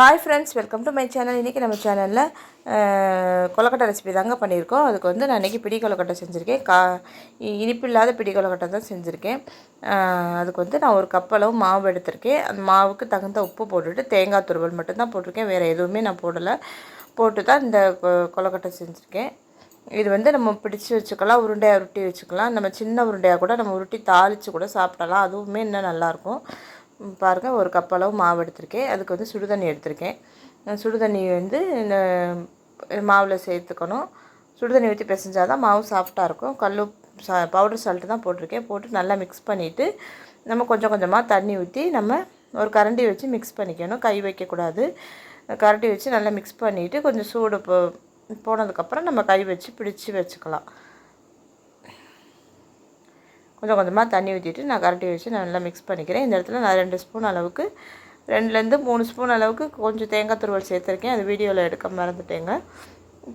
Hi friends welcome to my channel இன்றைக்கி நம்ம சேனலில் கொலக்கட்டை ரெசிபி தாங்க பண்ணியிருக்கோம். அதுக்கு வந்து நான் இன்றைக்கி பிடி கொலக்கட்டை செஞ்சுருக்கேன். கா இ- இனிப்பு இல்லாத பிடி கொலக்கட்டை தான் செஞ்சுருக்கேன். அதுக்கு வந்து நான் ஒரு கப் அளவு மாவு எடுத்திருக்கேன். அந்த மாவுக்கு தகுந்த உப்பு போட்டுட்டு தேங்காய் துருவல் மட்டும்தான் போட்டிருக்கேன். வேறு எதுவுமே நான் போடலை. போட்டு தான் இந்த கொ- கொலக்கட்டை செஞ்சுருக்கேன். இது வந்து நம்ம பிடிச்சி வச்சுக்கலாம் உருண்டையாக உருட்டி வச்சுக்கலாம். நம்ம சின்ன உருண்டையாக கூட நம்ம உருட்டி தாளித்து கூட சாப்பிடலாம். அதுவுமே இன்னும் நல்லாயிருக்கும் பாருங்கள் பாருங்க ஒரு கப் அளவு மாவு எடுத்திருக்கேன். அதுக்கு வந்து சுடுதண்ணி எடுத்திருக்கேன். சுடுதண்ணி வந்து இந்த மாவில் சேர்த்துக்கணும். சுடுதண்ணி ஊற்றி பிசைஞ்சால் தான் மாவு சாஃப்டாக இருக்கும். கல் சா பவுடர் சால்ட்டு தான் போட்டிருக்கேன். போட்டு நல்லா மிக்ஸ் பண்ணிவிட்டு நம்ம கொஞ்சம் கொஞ்சமாக தண்ணி ஊற்றி நம்ம ஒரு கரண்டி வச்சு மிக்ஸ் பண்ணிக்கணும். கை வைக்கக்கூடாது. கரண்டி வச்சு நல்லா மிக்ஸ் பண்ணிவிட்டு கொஞ்சம் சூடு போ போனதுக்கப்புறம் நம்ம கை வச்சு பிடிச்சி வச்சுக்கலாம். கொஞ்சம் கொஞ்சமாக தண்ணி ஊற்றிட்டு நான் கரண்டி வச்சு நல்லா மிக்ஸ் பண்ணிக்கிறேன். இந்த இடத்துல நான் ரெண்டு ஸ்பூன் அளவுக்கு ரெண்டுலேருந்து மூணு ஸ்பூன் அளவுக்கு கொஞ்சம் தேங்காய் துருவல் சேர்த்துருக்கேன். அது வீடியோவில் எடுக்க மறந்துட்டேங்க.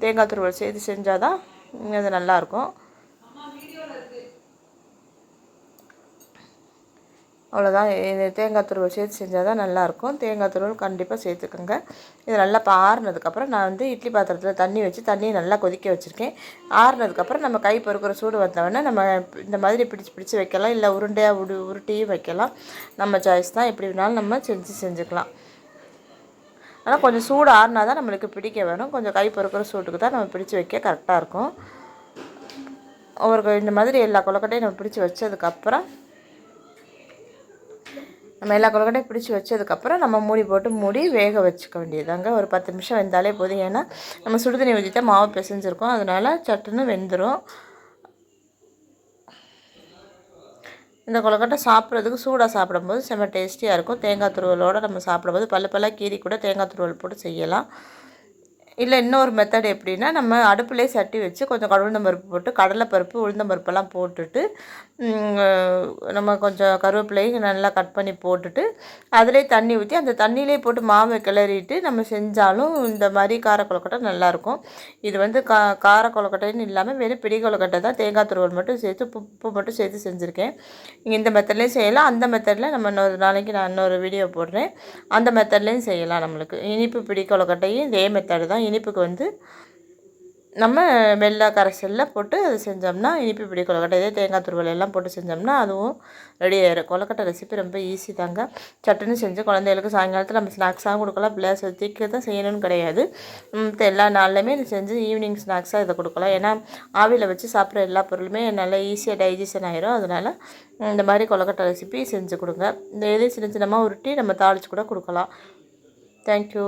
தேங்காய் துருவல் சேர்த்து செஞ்சால் தான் அது நல்லாயிருக்கும் அவ்வளோதான் இது தேங்காய் துருவல் சேர்த்து செஞ்சால் தான் நல்லாயிருக்கும். தேங்காய் துருவல் கண்டிப்பாக சேர்த்துக்கோங்க. இது நல்லா இப்போ ஆறுனதுக்கப்புறம் நான் வந்து இட்லி பாத்திரத்தில் தண்ணி வச்சு தண்ணியை நல்லா கொதிக்க வச்சுருக்கேன். ஆறுனதுக்கப்புறம் நம்ம கை பொறுக்கிற சூடு வந்தவொடனே நம்ம இந்த மாதிரி பிடிச்சி பிடிச்சி வைக்கலாம். இல்லை உருண்டையாக உரு உருட்டியும் வைக்கலாம். நம்ம சாய்ஸ் தான். எப்படி வேணாலும் நம்ம செஞ்சு செஞ்சுக்கலாம். ஆனால் கொஞ்சம் சூடு ஆறுனா தான் நம்மளுக்கு பிடிக்க வேணும். கொஞ்சம் கை பொறுக்கிற சூட்டுக்கு தான் நம்ம பிடிச்சி வைக்க கரெக்டாக இருக்கும். ஒரு இந்த மாதிரி எல்லா கொலக்கட்டையும் நம்ம பிடிச்சி வச்சதுக்கப்புறம் நம்ம எல்லா கொழுக்கட்டையும் பிடிச்சி வச்சதுக்கப்புறம் நம்ம மூடி போட்டு மூடி வேக வச்சுக்க வேண்டியதாங்க ஒரு பத்து நிமிஷம் வெந்தாலே போதும். ஏன்னா நம்ம சுடுதண்ணி ஊற்றி தான் மாவு பிசைஞ்சிருக்கோம். அதனால் சட்டுன்னு வெந்துடும் இந்த கொழுக்கட்டை சாப்பிட்றதுக்கு சூடாக சாப்பிடும்போது செம்ம டேஸ்டியாக இருக்கும். தேங்காய் துருவலோடு நம்ம சாப்பிடும்போது பல்ல பல்ல கீரி கூட தேங்காய் துருவல் போட்டு செய்யலாம். இல்லை இன்னொரு மெத்தட் எப்படின்னா நம்ம அடுப்புலேயே சட்டி வச்சு கொஞ்சம் உளுந்தம்பருப்பு போட்டு கடலைப்பருப்பு உளுந்தம்பருப்பெல்லாம் போட்டுட்டு நம்ம கொஞ்சம் கருவேப்பிலையும் நல்லா கட் பண்ணி போட்டுட்டு அதிலே தண்ணி ஊற்றி அந்த தண்ணியிலே போட்டு மாவை கிளறிட்டு நம்ம செஞ்சாலும் இந்த மாதிரி கார கொழுக்கட்டை நல்லாயிருக்கும் இது வந்து கா கார கொழுக்கட்டைன்னு இல்லாமல் வெறும் பிடி கொழுக்கட்டை தான். தேங்காய் துருவல் மட்டும் சேர்த்து உப்பு மட்டும் சேர்த்து செஞ்சுருக்கேன். இங்கே இந்த மெத்தட்லேயும் செய்யலாம். அந்த மெத்தடில் நம்ம இன்னொரு நாளைக்கு நான் இன்னொரு வீடியோ போடுறேன். அந்த மெத்தட்லேயும் செய்யலாம் நம்மளுக்கு. இனிப்பு பிடி கொழுக்கட்டையும் இதே மெத்தடு தான் இனிப்புக்கு வந்து நம்ம வெள்ளை கரைசலில் போட்டு அது செஞ்சோம்னா இனிப்பு பிடி கொழுக்கட்டை இதே தேங்காய் துருவல் எல்லாம் போட்டு செஞ்சோம்னா அதுவும் ரெடி ஆயிரும். கொழுக்கட்டை ரெசிபி ரொம்ப ஈஸி தாங்க. சட்டுன்னு செஞ்சு குழந்தைகளுக்கு சாயங்காலத்தில் நம்ம ஸ்நாக்ஸாகவும் கொடுக்கலாம். பிள்ளைய தீக்க தான் செய்யணும்னு கிடையாது. எல்லா நாள்லையுமே இது செஞ்சு ஈவினிங் ஸ்நாக்ஸாக இதை கொடுக்கலாம். ஏன்னா ஆவியில் வச்சு சாப்பிட்ற எல்லா பொருளுமே நல்லா ஈஸியாக டைஜஷன் ஆயிரும். அதனால் இந்த மாதிரி கொழுக்கட்டை ரெசிபி செஞ்சு கொடுங்க. இந்த இதே சின்ன சின்னமாக உருட்டி நம்ம தாளித்து கூட கொடுக்கலாம். தேங்க்யூ